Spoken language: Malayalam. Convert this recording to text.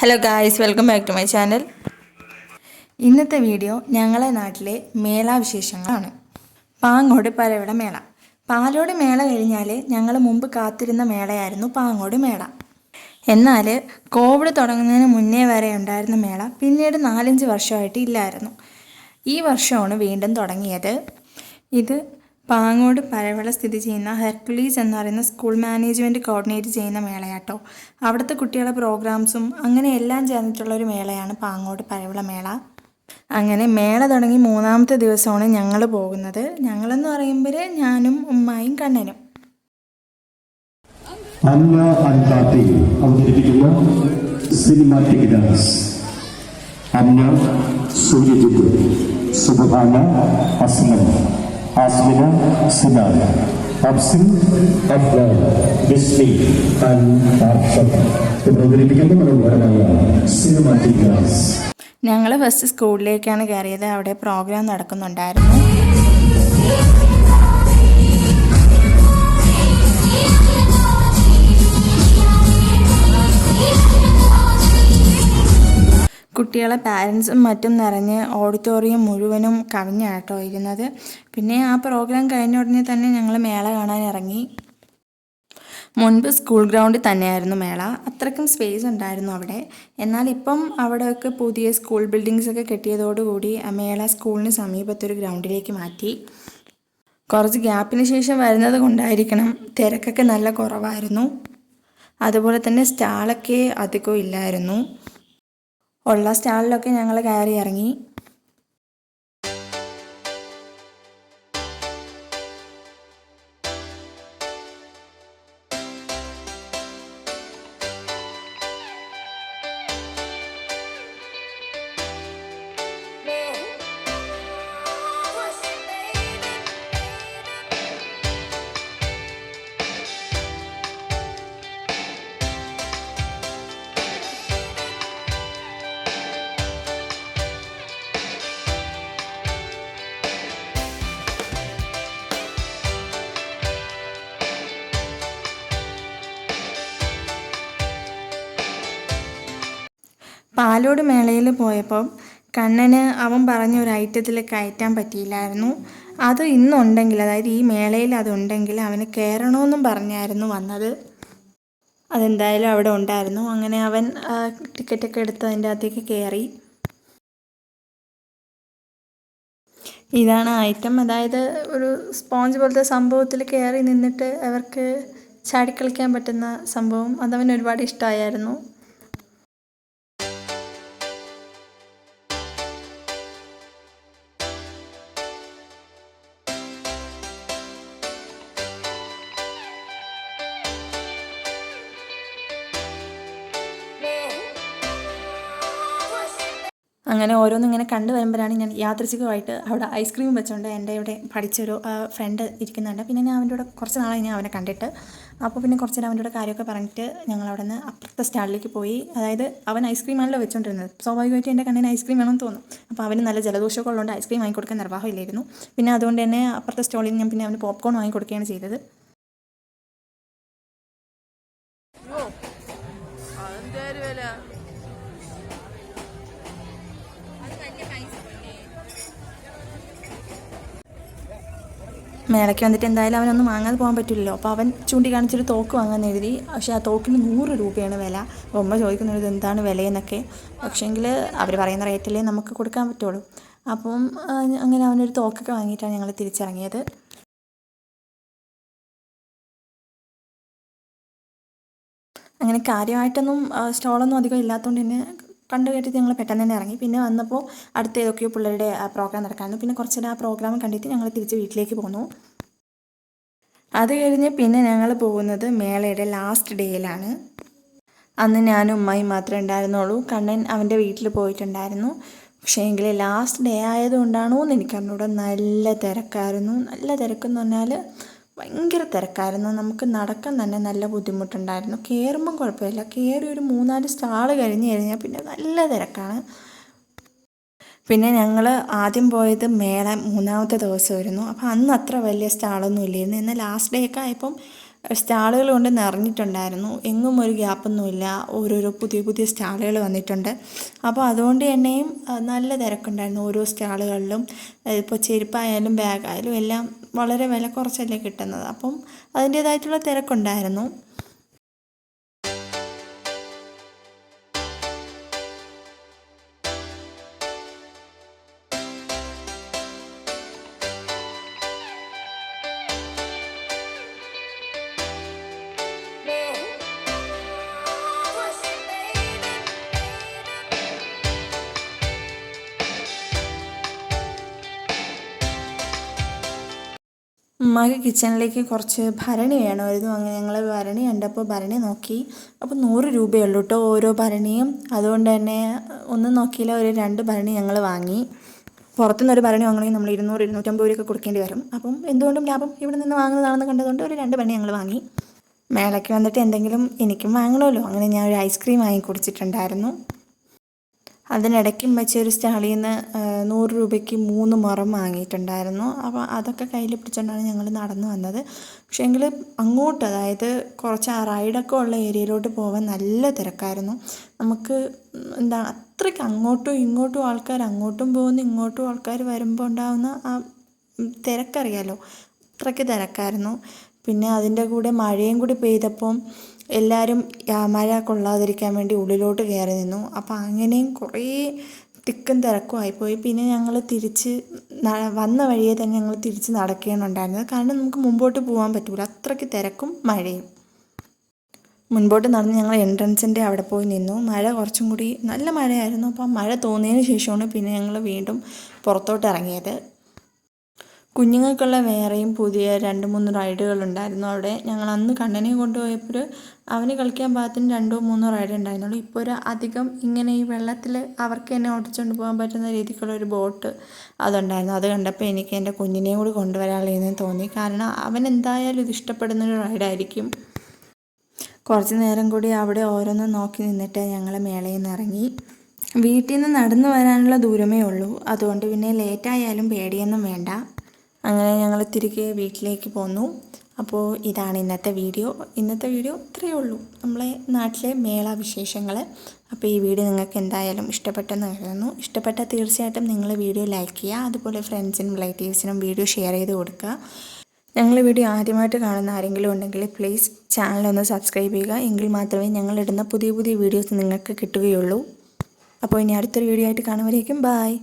Hello guys welcome back to my channel ഇന്നത്തെ വീഡിയോ ഞങ്ങളെ നാട്ടിലെ മേളാവിശേഷങ്ങളാണ്. പാങ്ങോട് പരവിട മേള. പാലോട് മേള കഴിഞ്ഞാൽ ഞങ്ങൾ മുമ്പ് കാത്തിരുന്ന മേളയായിരുന്നു പാങ്ങോട് മേള. എന്നാൽ കോവിഡ് തുടങ്ങുന്നതിന് മുന്നേ വരെ ഉണ്ടായിരുന്ന മേള പിന്നീട് നാലഞ്ച് വർഷമായിട്ട് ഇല്ലായിരുന്നു. ഈ വർഷമാണ് വീണ്ടും തുടങ്ങിയത്. ഇത് പാങ്ങോട് പരവിള സ്ഥിതി ചെയ്യുന്ന ഹെർക്കുലീസ് എന്ന് പറയുന്ന സ്കൂൾ മാനേജ്മെന്റ് കോർഡിനേറ്റ് ചെയ്യുന്ന മേളയാട്ടോ. അവിടുത്തെ കുട്ടികളുടെ പ്രോഗ്രാംസും അങ്ങനെ എല്ലാം ചേർന്നിട്ടുള്ള ഒരു മേളയാണ് പാങ്ങോട് പരവിള മേള. അങ്ങനെ മേള തുടങ്ങി മൂന്നാമത്തെ ദിവസമാണ് ഞങ്ങൾ പോകുന്നത്. ഞങ്ങളെന്ന് പറയുമ്പോൾ ഞാനും ഉമ്മായും കണ്ണനും. അവതരിപ്പിക്കുന്ന സിനിമാറ്റിക് ഡാൻസ് അന്ന സൂര്യജിത്ത് സുബാന അസ്ലം ആസ്മിന Sinan, അബ്സിൻ അഫ്ലാൻ ബിസ്മി അർഷദ് ഇത് അവതരിപ്പിക്കുന്ന മനോഹരമായ സിനിമാറ്റിക് ഡാൻസ് ഞങ്ങൾ ഫസ്റ്റ് സ്കൂളിലേക്കാണ് കയറിയത്. അവിടെ പ്രോഗ്രാം നടക്കുന്നുണ്ടായിരുന്നു. കുട്ടികളെ പാരൻസും മറ്റും നിറഞ്ഞ് ഓഡിറ്റോറിയം മുഴുവനും കവിഞ്ഞാട്ടോ ഇരുന്നത്. പിന്നെ ആ പ്രോഗ്രാം കഴിഞ്ഞ ഉടനെ തന്നെ ഞങ്ങൾ മേള കാണാൻ ഇറങ്ങി. മുൻപ് സ്കൂൾ ഗ്രൗണ്ടിൽ തന്നെയായിരുന്നു മേള. അത്രയ്ക്കും സ്പേസ് ഉണ്ടായിരുന്നു അവിടെ. എന്നാൽ ഇപ്പം അവിടെയൊക്കെ പുതിയ സ്കൂൾ ബിൽഡിങ്സ് ഒക്കെ കെട്ടിയതോടുകൂടി ആ മേള സ്കൂളിന് സമീപത്തൊരു ഗ്രൗണ്ടിലേക്ക് മാറ്റി. കുറച്ച് ഗ്യാപ്പിന് ശേഷം വരുന്നത് കൊണ്ടായിരിക്കണം. തിരക്കൊക്കെ നല്ല കുറവായിരുന്നു. അതുപോലെ തന്നെ സ്റ്റാളൊക്കെ അധികം ഇല്ലായിരുന്നു. ഉള്ള സ്റ്റാളിലൊക്കെ ഞങ്ങൾ കയറി ഇറങ്ങി. പാലോട് മേളയിൽ പോയപ്പം കണ്ണന് അവൻ പറഞ്ഞ ഒരു ഐറ്റത്തിൽ കയറ്റാൻ പറ്റിയില്ലായിരുന്നു. അത് ഇന്നുണ്ടെങ്കിൽ അതായത് ഈ മേളയിൽ അതുണ്ടെങ്കിൽ അവന് കയറണമെന്നും പറഞ്ഞായിരുന്നു വന്നത്. അതെന്തായാലും അവിടെ ഉണ്ടായിരുന്നു. അങ്ങനെ അവൻ ടിക്കറ്റൊക്കെ എടുത്ത് അതിന്റെ അകത്തേക്ക് കയറി. ഇതാണ് ഐറ്റം. അതായത് ഒരു സ്പോഞ്ച് പോലത്തെ സംഭവത്തിൽ കയറി നിന്നിട്ട് അവർക്ക് ചാടിക്കളിക്കാൻ പറ്റുന്ന സംഭവം. അതവന് ഒരുപാട് ഇഷ്ടമായിരുന്നു. അങ്ങനെ ഓരോന്നും ഇങ്ങനെ കണ്ടു വരുമ്പോഴാണ് ഞാൻ യാദൃച്ഛികമായിട്ട് അവിടെ ഐസ്ക്രീം വെച്ചുകൊണ്ട് എന്റെ ഇവിടെ പഠിച്ചൊരു ഫ്രണ്ട് ഇരിക്കുന്നുണ്ട്. പിന്നെ ഞാൻ അവന്റെ കൂടെ കുറച്ച് നാളായി ഞാൻ അവനെ കണ്ടിട്ട്. അപ്പോൾ പിന്നെ കുറച്ച് നേരം അവന്റെ കാര്യമൊക്കെ പറഞ്ഞിട്ട് ഞങ്ങൾ അവിടെ നിന്ന് അപ്പുറത്തെ സ്റ്റാളിലേക്ക് പോയി. അതായത് അവൻ ഐസ്ക്രീമാണല്ലോ വെച്ചുകൊണ്ടിരുന്നത് സ്വാഭാവികമായിട്ട് എന്റെ കണ്ണിന് ഐസ്ക്രീം വേണമെന്ന് തോന്നും. അപ്പോൾ അവന് നല്ല ജലദോഷമൊക്കെ ഉള്ളതുകൊണ്ട് ഐസ്ക്രീം വാങ്ങിക്കൊടുക്കാൻ നിർവാഹമില്ലായിരുന്നു. പിന്നെ അതുകൊണ്ട് തന്നെ അപ്പുറത്തെ സ്റ്റോളിൽ ഞാൻ പിന്നെ അവന് പോപ്കോൺ വാങ്ങിക്കൊടുക്കുകയാണ് ചെയ്തത്. മേളയ്ക്ക് വന്നിട്ട് എന്തായാലും അവനൊന്നും വാങ്ങാതെ പോകാൻ പറ്റില്ലല്ലോ. അപ്പോൾ അവൻ ചൂണ്ടിക്കാണിച്ചൊരു തോക്ക് വാങ്ങാൻ എഴുതി. പക്ഷേ ആ തോക്കിന് നൂറ് രൂപയാണ് വില. ഉമ്മ ചോദിക്കുന്നത് എന്താണ് വിലയെന്നൊക്കെ. പക്ഷേങ്കിൽ അവർ പറയുന്ന റേറ്റിലേ നമുക്ക് കൊടുക്കാൻ പറ്റുള്ളൂ. അപ്പം അങ്ങനെ അവനൊരു തോക്കൊക്കെ വാങ്ങിയിട്ടാണ് ഞങ്ങൾ തിരിച്ചിറങ്ങിയത്. അങ്ങനെ കാര്യമായിട്ടൊന്നും സ്റ്റോളൊന്നും അധികം ഇല്ലാത്തതുകൊണ്ട് തന്നെ കണ്ടു ഞങ്ങൾ പെട്ടെന്ന് തന്നെ ഇറങ്ങി. പിന്നെ വന്നപ്പോൾ അടുത്ത ഏതൊക്കെയോ പിള്ളേരുടെ പ്രോഗ്രാം നടക്കാമായിരുന്നു പിന്നെ കുറച്ചു നേരം ആ പ്രോഗ്രാം കണ്ടിട്ട് ഞങ്ങൾ തിരിച്ച് വീട്ടിലേക്ക് പോന്നു. അത് കഴിഞ്ഞ് പിന്നെ ഞങ്ങൾ പോകുന്നത് മേളയുടെ ലാസ്റ്റ് ഡേയിലാണ് അന്ന് ഞാനും ഉമ്മയും മാത്രമേ ഉണ്ടായിരുന്നുള്ളൂ. കണ്ണൻ അവന്റെ വീട്ടിൽ പോയിട്ടുണ്ടായിരുന്നു. പക്ഷേ എങ്കിൽ ലാസ്റ്റ് ഡേ ആയതുകൊണ്ടാണോ എന്ന് എനിക്കറിഞ്ഞൂടെ. നല്ല തിരക്കായിരുന്നു. നല്ല തിരക്കെന്ന് പറഞ്ഞാൽ ഭയങ്കര തിരക്കായിരുന്നു. നമുക്ക് നടക്കാൻ തന്നെ നല്ല ബുദ്ധിമുട്ടുണ്ടായിരുന്നു. കയറുമ്പം കുഴപ്പമില്ല. കയറി ഒരു മൂന്നാൽ സ്റ്റാൾ കഴിഞ്ഞ് കഴിഞ്ഞാൽ പിന്നെ നല്ല തിരക്കാണ്. പിന്നെ ഞങ്ങൾ ആദ്യം പോയത് മേള മൂന്നാമത്തെ ദിവസമായിരുന്നു. അപ്പോൾ അന്ന് അത്ര വലിയ സ്റ്റാളൊന്നും ഇല്ലായിരുന്നു. എന്നാൽ ലാസ്റ്റ് ഡേ ഒക്കെ ആയപ്പം സ്റ്റാളുകൾ കൊണ്ട് നിറഞ്ഞിട്ടുണ്ടായിരുന്നു. എങ്ങും ഒരു ഗ്യാപ്പൊന്നുമില്ല. ഓരോരോ പുതിയ പുതിയ സ്റ്റാളുകൾ വന്നിട്ടുണ്ട്. അപ്പോൾ അതുകൊണ്ട് തന്നെയും നല്ല തിരക്കുണ്ടായിരുന്നു ഓരോ സ്റ്റാളുകളിലും. ഇപ്പോൾ ചെരുപ്പായാലും ബാഗായാലും എല്ലാം വളരെ വില കുറച്ചല്ലേ കിട്ടുന്നത്. അപ്പം അതിന്റേതായിട്ടുള്ള തിരക്കുണ്ടായിരുന്നു. ഉമ്മാക്ക് കിച്ചണിലേക്ക് കുറച്ച് ഭരണി വേണമായിരുന്നു. അങ്ങനെ ഞങ്ങൾ ഭരണി കണ്ടപ്പോൾ ഭരണി നോക്കി. അപ്പോൾ നൂറ് രൂപയുള്ളൂ കേട്ടോ ഓരോ ഭരണിയും. അതുകൊണ്ട് തന്നെ ഒന്നും നോക്കിയില്ല. ഒരു രണ്ട് ഭരണി ഞങ്ങൾ വാങ്ങി. പുറത്തുനിന്ന് ഒരു ഭരണി വാങ്ങണമെങ്കിൽ നമ്മൾ ഇരുന്നൂറ് ഇരുന്നൂറ്റമ്പത് രൂപയൊക്കെ കൊടുക്കേണ്ടി വരും. അപ്പം എന്തുകൊണ്ടും ലാഭം ഇവിടെ നിന്ന് വാങ്ങുന്നതാണെന്ന് കണ്ടതുകൊണ്ട് ഒരു രണ്ട് ഭരണി ഞങ്ങൾ വാങ്ങി. മേളയ്ക്ക് വന്നിട്ട് എന്തെങ്കിലും എനിക്കും വാങ്ങണമല്ലോ. അങ്ങനെ ഞാൻ ഒരു ഐസ്ക്രീം വാങ്ങി കുടിച്ചിട്ടുണ്ടായിരുന്നു. അതിനിടയ്ക്കും വെച്ച ഒരു സ്റ്റാളിൽ നിന്ന് നൂറ് രൂപയ്ക്ക് മൂന്ന് മുറം വാങ്ങിയിട്ടുണ്ടായിരുന്നു. അപ്പോൾ അതൊക്കെ കയ്യിൽ പിടിച്ചുകൊണ്ടാണ് ഞങ്ങൾ നടന്നു വന്നത്. പക്ഷേ എങ്കിൽ അങ്ങോട്ട് അതായത് കുറച്ച് റൈഡൊക്കെ ഉള്ള ഏരിയയിലോട്ട് പോകാൻ നല്ല തിരക്കായിരുന്നു. നമുക്ക് എന്താ അത്രയ്ക്ക് അങ്ങോട്ടും ഇങ്ങോട്ടും ആൾക്കാർ അങ്ങോട്ടും പോകുന്നു ഇങ്ങോട്ടും ആൾക്കാർ വരുമ്പോൾ ഉണ്ടാകുന്ന ആ തിരക്കറിയാലോ? അത്രയ്ക്ക് തിരക്കായിരുന്നു. പിന്നെ അതിന്റെ കൂടെ മഴയും കൂടി പെയ്തപ്പം എല്ലാവരും മഴ കൊള്ളാതിരിക്കാൻ വേണ്ടി ഉള്ളിലോട്ട് കയറി നിന്നു. അപ്പോൾ അങ്ങനെയും കുറേ തിക്കും തിരക്കും ആയിപ്പോയി. പിന്നെ ഞങ്ങൾ തിരിച്ച് വന്ന വഴിയെ തന്നെ ഞങ്ങൾ തിരിച്ച് നടക്കുകയാണുണ്ടായിരുന്നത് കാരണം നമുക്ക് മുമ്പോട്ട് പോകാൻ പറ്റില്ല അത്രയ്ക്ക് തിരക്കും മഴയും. മുൻപോട്ട് നടന്ന് ഞങ്ങൾ എൻട്രൻസിന്റെ അവിടെ പോയി നിന്നു. മഴ കുറച്ചും കൂടി നല്ല മഴയായിരുന്നു. അപ്പോൾ മഴ തോന്നിയതിന് ശേഷമാണ് പിന്നെ ഞങ്ങൾ വീണ്ടും പുറത്തോട്ട് ഇറങ്ങിയത്. കുഞ്ഞുങ്ങൾക്കുള്ള വേറെയും പുതിയ രണ്ട് മൂന്ന് റൈഡുകൾ ഉണ്ടായിരുന്നു അവിടെ ഞങ്ങൾ അന്ന് കണ്ണനെ കൊണ്ടുപോയപ്പോൾ അവന് കളിക്കാൻ പാകത്തിന് രണ്ടോ മൂന്നോ റൈഡ് ഉണ്ടായിരുന്നുള്ളൂ. ഇപ്പോൾ ഒരു അധികം ഇങ്ങനെ ഈ വെള്ളത്തിൽ അവർക്ക് തന്നെ ഓടിച്ചുകൊണ്ട് പോകാൻ പറ്റുന്ന രീതിക്കുള്ള ഒരു ബോട്ട് അതുണ്ടായിരുന്നു. അത് കണ്ടപ്പോൾ എനിക്ക് എന്റെ കുഞ്ഞിനെയും കൂടി കൊണ്ടുവരാനുള്ളതെന്ന് തോന്നി. കാരണം അവൻ എന്തായാലും ഇത് ഇഷ്ടപ്പെടുന്ന ഒരു റൈഡായിരിക്കും. കുറച്ച് നേരം കൂടി അവിടെ ഓരോന്നും നോക്കി നിന്നിട്ട് ഞങ്ങൾ മേളയിൽ നിന്ന് ഇറങ്ങി. വീട്ടിൽ നിന്ന് നടന്നു വരാനുള്ള ദൂരമേ ഉള്ളൂ. അതുകൊണ്ട് പിന്നെ ലേറ്റായാലും പേടിയൊന്നും വേണ്ട. അങ്ങനെ ഞങ്ങൾ തിരികെ വീട്ടിലേക്ക് പോന്നു. അപ്പോൾ ഇതാണ് ഇന്നത്തെ വീഡിയോ. ഇന്നത്തെ വീഡിയോ ഇത്രയേ ഉള്ളൂ. നമ്മളെ നാട്ടിലെ മേള വിശേഷങ്ങൾ അപ്പോൾ ഈ വീഡിയോ നിങ്ങൾക്ക് എന്തായാലും ഇഷ്ടപ്പെട്ടെന്ന് കരുതുന്നു. ഇഷ്ടപ്പെട്ടാൽ തീർച്ചയായിട്ടും നിങ്ങൾ വീഡിയോ ലൈക്ക് ചെയ്യുക. അതുപോലെ ഫ്രണ്ട്സിനും റിലേറ്റീവ്സിനും വീഡിയോ ഷെയർ ചെയ്ത് കൊടുക്കുക. ഞങ്ങൾ വീഡിയോ ആദ്യമായിട്ട് കാണുന്ന ആരെങ്കിലും ഉണ്ടെങ്കിൽ പ്ലീസ് ചാനൽ ഒന്ന് സബ്സ്ക്രൈബ് ചെയ്യുക. എങ്കിൽ മാത്രമേ ഞങ്ങളിടുന്ന പുതിയ പുതിയ വീഡിയോസ് നിങ്ങൾക്ക് കിട്ടുകയുള്ളൂ. അപ്പോൾ ഇനി അടുത്തൊരു വീഡിയോ ആയിട്ട് കാണുമ്പോഴേക്കും ബായ്